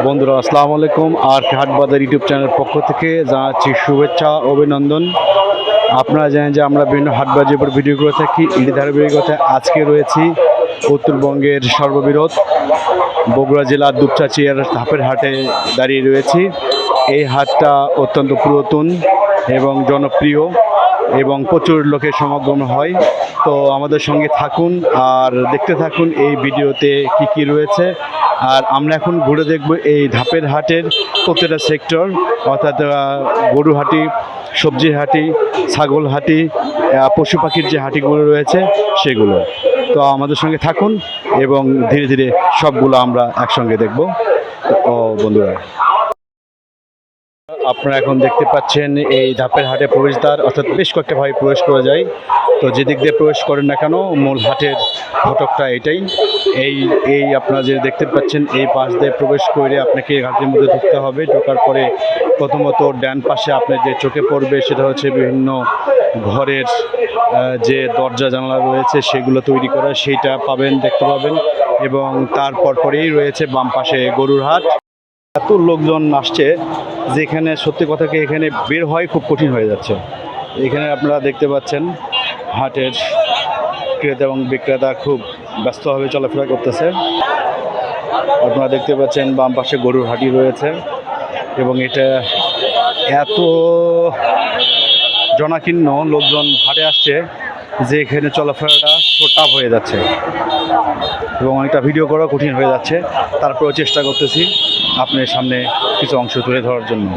বন্ধুরা, আসসালামু আলাইকুম। আর হাট বাজার ইউটিউব চ্যানেলের পক্ষ থেকে জানাচ্ছি শুভেচ্ছা, অভিনন্দন। আপনারা জানেন যে আমরা বিভিন্ন হাট বাজারের উপর ভিডিও করে থাকি। ধারাবাহিকতায় আজকে রয়েছি উত্তরবঙ্গের সর্ববৃহৎ বগুড়া জেলার দুপচাচিয়ার ধাপের হাটে দাঁড়িয়ে রয়েছি। এই হাটটা অত্যন্ত পুরাতন এবং জনপ্রিয় এবং প্রচুর লোকের সমাগম হয়। তো আমাদের সঙ্গে থাকুন আর দেখতে থাকুন এই ভিডিওতে কি কি রয়েছে। আর আমরা এখন ঘুরে দেখব এই ধাপের হাটের প্রত্যেকটা সেক্টর অর্থাৎ গরু হাটি সবজির হাটি, ছাগল হাটি পশু পাখির যে হাটিগুলো রয়েছে সেগুলো। তো আমাদের সঙ্গে থাকুন এবং ধীরে ধীরে সবগুলো আমরা একসঙ্গে দেখব। ও বন্ধুরা। আপনারা এখন দেখতে পাচ্ছেন এই ধাপের হাটে প্রবেশদ্বার, অর্থাৎ বেশ কয়েকটা ভাবে প্রবেশ করা যায়। তো যেদিক দিয়ে প্রবেশ করেন না কেন, মূল হাটের ফটকটা এটাই। এই এই আপনারা যে দেখতে পাচ্ছেন, এই পাশ দিয়ে প্রবেশ করে আপনাকে ঘাটের মধ্যে ঢুকতে হবে। ঢোকার পরে প্রথমত ডান পাশে আপনার যে চোখে পড়বে, সেটা হচ্ছে বিভিন্ন ঘরের যে দরজা, জানালা রয়েছে, সেগুলো তৈরি করা, সেইটা পাবেন, দেখতে পাবেন। এবং তারপর পরেই রয়েছে বাম পাশে গরুর হাট। এত লোকজন আসছে যেখানে সত্যি কথা কি এখানে বের হয় খুব কঠিন হয়ে যাচ্ছে। এখানে আপনারা দেখতে পাচ্ছেন হাটের ক্রেতা এবং বিক্রেতা খুব ব্যস্তভাবে চলাফেরা করতেছে। আপনারা দেখতে পাচ্ছেন বাম পাশে গরুর হাটি রয়েছে এবং এটা এত জনাকীর্ণ লোকজন হাটে আসছে। যে এখানে চলাফেরাটা টাফ হয়ে যাচ্ছে এবং অনেকটা ভিডিও করা কঠিন হয়ে যাচ্ছে। তারপরেও চেষ্টা করতেছি আপনার সামনে কিছু অংশ তুলে ধরার জন্য।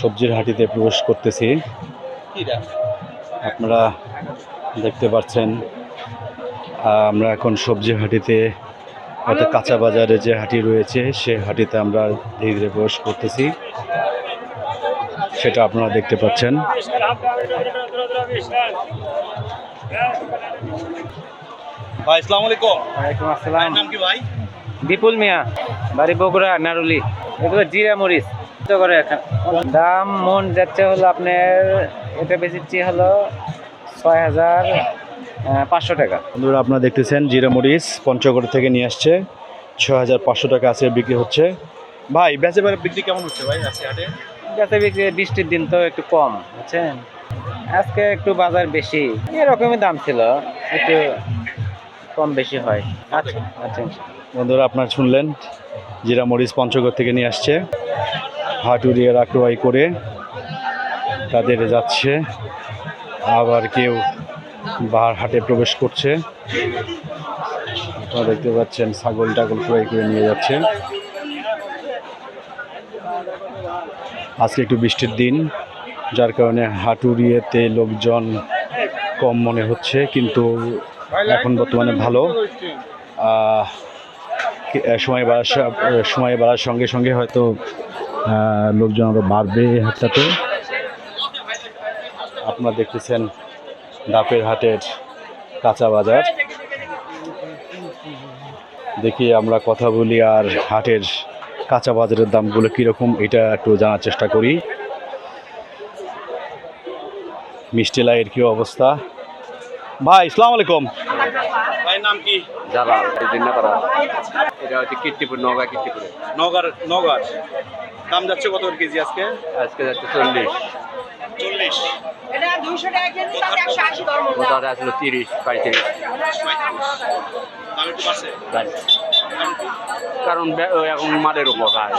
সবজির হাটিতে প্রবেশ করতেছি। আপনারা দেখতে পাচ্ছেন আমরা এখন সবজি হাটিতে অর্থাৎ কাঁচা বাজারে যে হাটি রয়েছে সে হাটিতে আমরা ধীরে ধীরে প্রবেশ করতেছি। সেটা আপনারা দেখতে পাচ্ছেন। ভাই আসসালামু আলাইকুম। ওয়ালাইকুম আসসালাম। নাম কি ভাই? বিপুল মিয়া বাড়ি বগুড়া নারুলি। এগুলো জিরা মরিচ। করে এখন। দাম মন যাচ্ছে হলো আপনার এটা বেশিচ্ছি হলো ছয় হাজার পাঁচশো টাকা। বন্ধুরা আপনারা দেখতেছেন জিরা মরিচ পঞ্চগড় থেকে নিয়ে আসছে ছ হাজার পাঁচশো টাকা আছে বিক্রি হচ্ছে। ভাই বেচে বেড়ে বিক্রি কেমন হচ্ছে ভাই আজকে হাটে? যাতে বিক্রি বৃষ্টির দিন তো একটু কম বুঝছেন আজকে একটু বাজার বেশি এরকমই দাম ছিল একটু কম বেশি হয়। আচ্ছা। আচ্ছা। বন্ধুরা আপনারা শুনলেন জিরা মরিচ পঞ্চগড় থেকে নিয়ে আসছে। হাটুরিয়ে রাখরোয়াই করে তাদের যাচ্ছে। আবার কেউ বাহার হাটে প্রবেশ করছে। আপনারা দেখতে পাচ্ছেন, ছাগল টাগল ক্রয় করে নিয়ে যাচ্ছে। আজকে একটু বৃষ্টির দিন, যার কারণে হাটুরিয়েতে লোকজন কম মনে হচ্ছে, কিন্তু এখন বর্তমানে ভালো। সময় বাড়ার সময় বাড়ার সঙ্গে সঙ্গে হয়তো লোকজন আরও বাড়বে এই হাটটাতে। আপনারা দেখতেছেন ডাপের হাটের কাঁচা বাজার। দেখি আমরা কথা বলি আর হাটের কাঁচা বাজারের দামগুলো কীরকম এটা একটু জানার চেষ্টা করি। মিষ্টি লাইয়ের কী অবস্থা? ভাই আসসালামু আলাইকুম। ভাই নাম কি? জালাল এটা হচ্ছে কীর্তিপুর নগা কীর্তিপুরে। নগর নগর দাম যাচ্ছে কত করে কেজি আজকে? আজকে যাচ্ছে চল্লিশ। কেজি আসলে তিরিশ পঁয়ত্রিশ। কারণ এখন মালের উপর হয়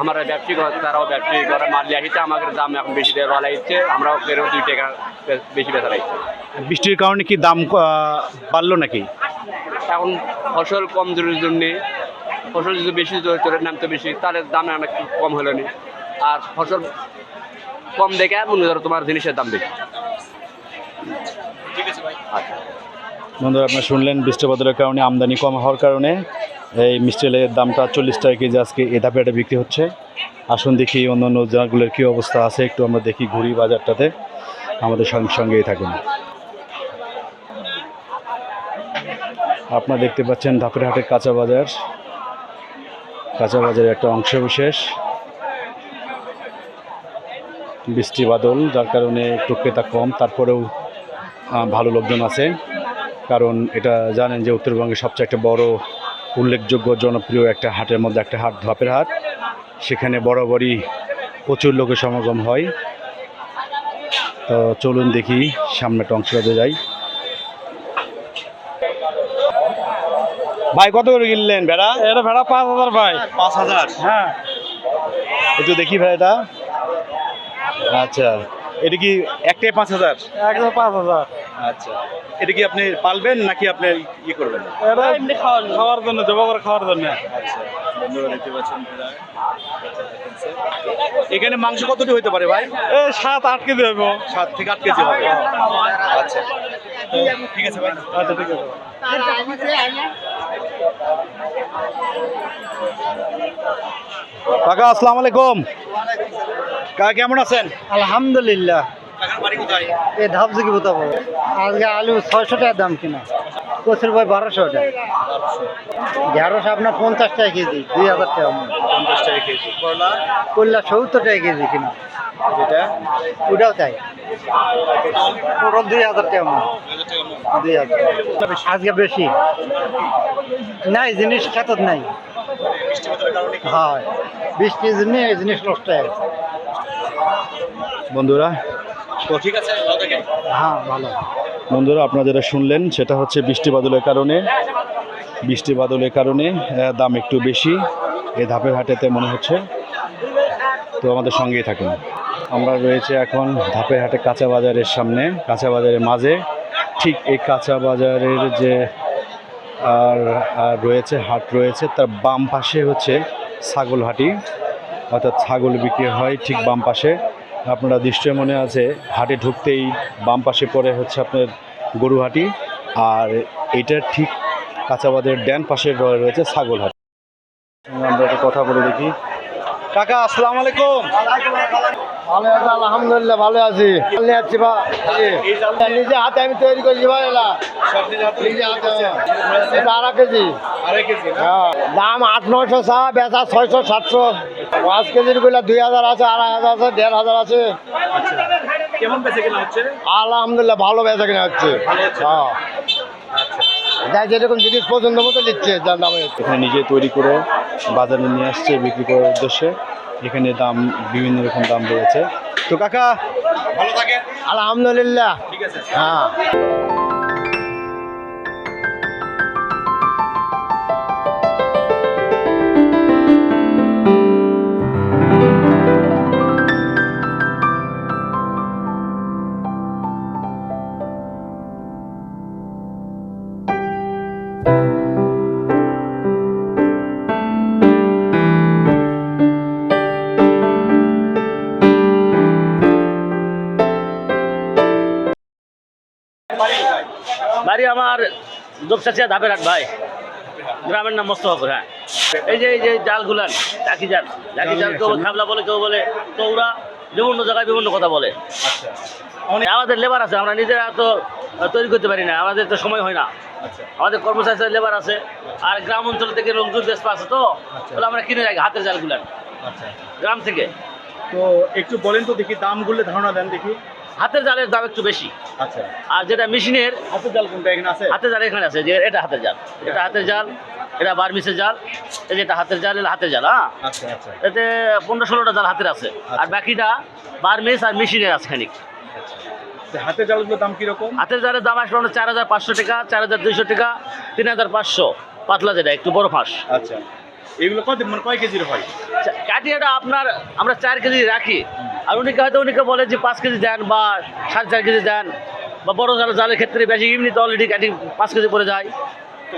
আমরা ব্যবসায়ী করে তারাও ব্যবসায়ী করে মাল লিয়ে আসছে আমাদের দাম এখন বেশি দেওয়া লাগছে আমরাও ফেরও দুই টাকা বেশি বেচা লাগছে বৃষ্টির কারণে কি দাম বাড়লো নাকি? এখন ফসল কম জোরের জন্যে ফসল যদি বেশি জোরের নামতে বেশি তাহলে দাম অনেক কম হলো না। আর ফসল কম দেখে মনে ধরো তোমার জিনিসের দাম বেশি। ঠিক আছে ভাই। আচ্ছা। বন্ধুরা আপনারা শুনলেন বৃষ্টিপাতের কারণে আমদানি কম হওয়ার কারণে এই মিষ্টি লের দামটা চল্লিশ টাকা কেজি আজকে এ ধাপে এটা বিক্রি হচ্ছে। আসুন দেখি অন্য অন্য জেলাগুলোর কী অবস্থা আছে একটু আমরা দেখি ঘুরি বাজারটাতে। আমাদের সঙ্গে সঙ্গেই থাকুন। আপনারা দেখতে পাচ্ছেন ধাপের হাটের কাঁচা বাজার। কাঁচা বাজারের একটা অংশ বিশেষ। বৃষ্টি বাদল, যার কারণে একটু ক্রেতা কম, তারপরেও ভালো লোকজন আছে। কারণ এটা জানেন যে উত্তরবঙ্গের সবচেয়ে একটা বড়, উল্লেখযোগ্য, জনপ্রিয় একটা হাটের মধ্যে একটা হাট, ধাপের হাট। সেখানে বরাবরই প্রচুর লোকের সমাগম হয়। তো চলুন দেখি সামনে একটা অংশটাতে যাই। ভাই কত করে কিনলেন ভেড়া? এটা ভেড়া পাঁচ হাজার ভাই। পাঁচ হাজার? হ্যাঁ। একটু দেখি ভেড়াটা আচ্ছা এটা কি একটাই পাঁচ হাজার? একদম পাঁচ হাজার। আচ্ছা এটা কি আপনি পালবেন নাকি আপনি ইয়ে করবেন? খাওয়ার জন্য জবা করে খাওয়ার জন্য। আচ্ছা এখানে মাংস কতটি হতে পারে ভাই? সাত আট কেজি হবে সাত থেকে আট কেজি হবে। আচ্ছা ঠিক আছে ভাই। আচ্ছা ঠিক আছে। কাকা আসসালাম আলাইকুম। কাকা কেমন আছেন? আলহামদুলিল্লাহ। এ বাড়ি কোথায়? এই ধাপ থেকে বোতাবো আজকে আলু ছয়শো টাকার দাম কিনা। কচুর ভাই বারোশো টাকা। ঢেঁড়স আপনার পঞ্চাশ টাকা কেজি দুই হাজার টাকা। পঞ্চাশ টাকা কেজি। করলা? করলা সত্তর টাকা কেজি কিনা। যেটা? ওটাও তাই। পটল দুই হাজার টাকা। দুই হাজার আজকে বেশি। নাই জিনিস খেতত নাই। হয়। বৃষ্টির জন্য এই জিনিস নষ্ট হয়ে গেছে। বন্ধুরা ঠিক আছে হ্যাঁ ভালো। বন্ধুরা, আপনারা যেটা শুনলেন, সেটা হচ্ছে বৃষ্টি বাদলের কারণে। বৃষ্টি বাদলের কারণে দাম একটু বেশি। এই ধাপের হাটেতে মনে হচ্ছে। তো আমাদের সঙ্গেই থাকুন। আমরা রয়েছে এখন ধাপের হাটে কাঁচা বাজারের সামনে, কাঁচা বাজারের মাঝে। ঠিক এই কাঁচা বাজারের যে, আর আর রয়েছে, হাট রয়েছে, তার বাম পাশে হচ্ছে ছাগল হাটি। অর্থাৎ ছাগল বিক্রি হয় ঠিক বাম পাশে। আপনারা নিশ্চয় মনে আছে, হাটে ঢুকতেই বাম পাশে পড়ে হচ্ছে আপনার গরুহাটি, আর এটার ঠিক কাঁচাবাদের ড্যান পাশে রয়েছে ছাগল হাট আমরা একটা কথা বলে দেখি। কাকা আসসালামু আলাইকুম। ভালো আছে আলহামদুলিল্লাহ ভালো আছি। ভালো আছি বা নিজে হাতে আমি তৈরি করেছি ভাই নিজে হাতে এটা আড়া কেজি। হ্যাঁ। দাম আট নয়শো চা বেচা ছয়শো সাতশো। পাঁচ কেজিরগুলা দুই হাজার আছে আড়াই হাজার আছে দেড় হাজার আছে। কেনা হচ্ছে? আলহামদুলিল্লাহ ভালো বেচা কিনা হচ্ছে। হ্যাঁ। যাই যেরকম জিনিস পছন্দ মতো নিচ্ছে যার দামে এখানে নিজে তৈরি করে বাজারে নিয়ে আসছে বিক্রি করার উদ্দেশ্যে। এখানে দাম বিভিন্ন রকম দাম রয়েছে। তো কাকা ভালো থাকেন। আলহামদুলিল্লাহ। ঠিক আছে। হ্যাঁ। বাড়ি আমার দোপচাচিয়া ধাপের হাট ভাই। গ্রামের নাম মোস্তফাপুর হ্যাঁ। এই যে এই যে জালগুলান চাকি জাল চাকি জাল কেউ খাবলা বলে কেউ বলে চৌরা বিভিন্ন জায়গায় বিভিন্ন কথা বলে। আমাদের লেবার আছে আমরা নিজেরা তো তৈরি করতে পারি না আমাদের তো সময় হয় না। আমাদের কর্মচারী লেবার আছে আর গ্রাম অঞ্চল থেকে লোকজন দেশ আছে তো বলে আমরা কিনে রাখি হাতের জালগুলান। আচ্ছা। গ্রাম থেকে। তো একটু বলেন তো দেখি দামগুলো ধারণা দেন দেখি। হাতের জালের দাম একটু বেশি। আচ্ছা। আর যেটা মেশিনের হাতের জাল কোনটা এখানে আছে? হাতের জাল এখানে আছে যে এটা হাতের জাল। এটা হাতের জাল এটা বার্মিসের জাল এই যে এটা হাতের জাল এটা হাতের জাল হ্যাঁ? আচ্ছা আচ্ছা। এতে পনেরো ষোলোটা জাল হাতের আছে। আর বাকিটা বার্মিস আর মেশিনের আছে খানিক। হাতের জালগুলোর দাম কীরকম? হাতের জালের দাম আসলে চার হাজার পাঁচশো টাকা চার হাজার দুইশো টাকা তিন হাজার পাঁচশো। পাতলা যেটা একটু বড় ফাঁস। আচ্ছা। এগুলো কত মানে কয় কেজির হয়? কাটিয়াটা আপনার আমরা চার কেজি রাখি। আর উনিকে হয়তো উনিকে বলে যে পাঁচ কেজি দেন বা সাড়ে চার কেজি দেন বা বড় জাল জালের ক্ষেত্রে বেশি এমনি তো অলরেডি কাটিং পাঁচ কেজি পরে যায়।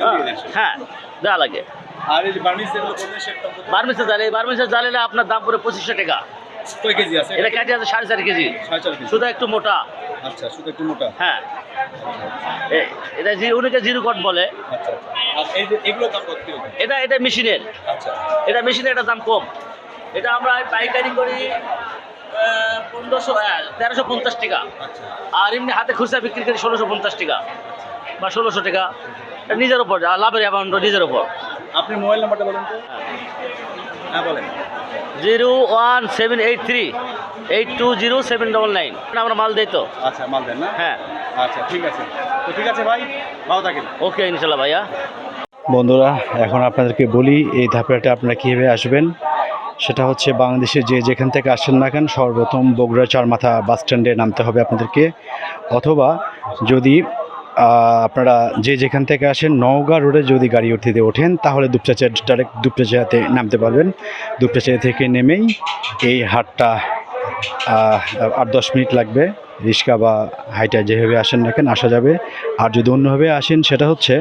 হ্যাঁ, হ্যাঁ দেওয়া লাগে। আর এই? বার্মিসের জালে বার্মিসের জালে আপনার দাম পড়ে পঁচিশশো টাকা। কয় কেজি আছে? এটা সাড়ে চার কেজি। শুধু একটু মোটা। আচ্ছা একটু মোটা। হ্যাঁ। এটা উনিকে জিরো কট বলে। আচ্ছা কীরকম এটা এটা মেশিনের। আচ্ছা। এটা মেশিনের এটা দাম কম। এটা আমরা পাইকারি করি পনেরোশো তেরোশো পঞ্চাশ টাকা। আচ্ছা। আর এমনি হাতে খুচরা বিক্রি করি ষোলোশো পঞ্চাশ টাকা বা ষোলোশো টাকা। নিজের উপর আর লাভের অ্যামাউন্ট নিজের উপর। আপনি মোবাইল নাম্বারটা বলেন তো? হ্যাঁ। বলেন। Zero one seven eight three eight two zero seven double nine. আমরা মাল দিই তো। আচ্ছা মাল দেন না? হ্যাঁ। আচ্ছা ঠিক আছে। তো ঠিক আছে ভাই ভালো থাকেন। ওকে ইনশাল্লাহ ভাইয়া। বন্ধুরা এখন আপনাদেরকে বলি এই ধাপের হাটে আপনারা কীভাবে আসবেন? সেটা হচ্ছে বাংলাদেশে যে যেখান থেকে আসেন না কেন সর্বপ্রথম বগুড়া চারমাথা বাস স্ট্যান্ডে নামতে হবে আপনাদেরকে। অথবা যদি আপনারা যে যেখান থেকে আসেন নওগাঁ রোডে যদি গাড়ি উঠিতে ওঠেন, তাহলে দুপচাচা ডাইরেক্ট দুপচাচাতে নামতে পারবেন। দুপচাচা থেকে নেমেই এই হাটটা আট দশ মিনিট লাগবে। রিক্সা বা হাইটা যেভাবে আসেন না কেন, আসা যাবে। আর যদি অন্যভাবে আসেন, সেটা হচ্ছে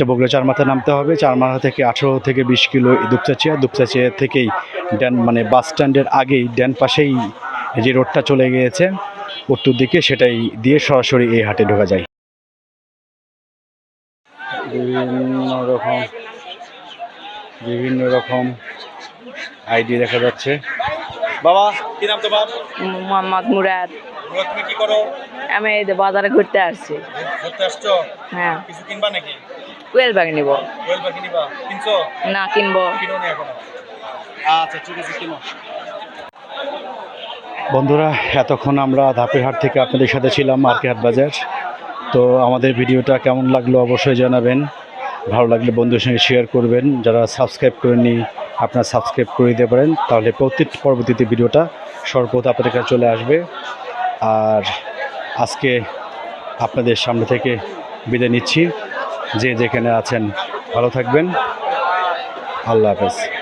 যে বগুড়া চারমাথা নামতে হবে। চারমাথা থেকে আঠেরো থেকে বিশ কিলো দুপচাচিয়া দুপচাচিয়া থেকেই ড্যান মানে বাস স্ট্যান্ডের আগেই ড্যান পাশেই যে রোডটা চলে গিয়েছে উত্তর দিকে সেটাই দিয়ে সরাসরি এই হাটে ঢোকা যায়। বিভিন্ন রকম বিভিন্ন রকম আইডি দেখা যাচ্ছে। বাবা কি নাম তোমার? মোহাম্মদ মুরাদ। তুমি কি করো? আমি এই বাজারে ঘুরতে আসছি। ঘুরতে আসছো? হ্যাঁ। কিছু কিনবা নাকি? কোয়েল বাগ নিব। নিবা। কিনছো? না কিনবো। কিনো নি এখনও? আচ্ছা ঠিক আছে কিনো। বন্ধুরা এতক্ষণ আমরা ধাপের হাট থেকে আপনাদের সাথে ছিলাম মার্কেট বাজার। তো আমাদের ভিডিওটা কেমন লাগল অবশ্যই জানাবেন। ভালো লাগলে বন্ধুদের সঙ্গে শেয়ার করবেন। যারা সাবস্ক্রাইব করেননি আপনারা সাবস্ক্রাইব করে দিতে পারেন। তাহলে প্রত্যেক পরবর্তীতে ভিডিওটা সর্বপ্রথম আপনাদের কাছে চলে আসবে। আর আজকে আপনাদের সামনে থেকে বিদায় নিচ্ছি। যে যেখানে আছেন ভালো থাকবেন। আল্লাহ হাফেজ।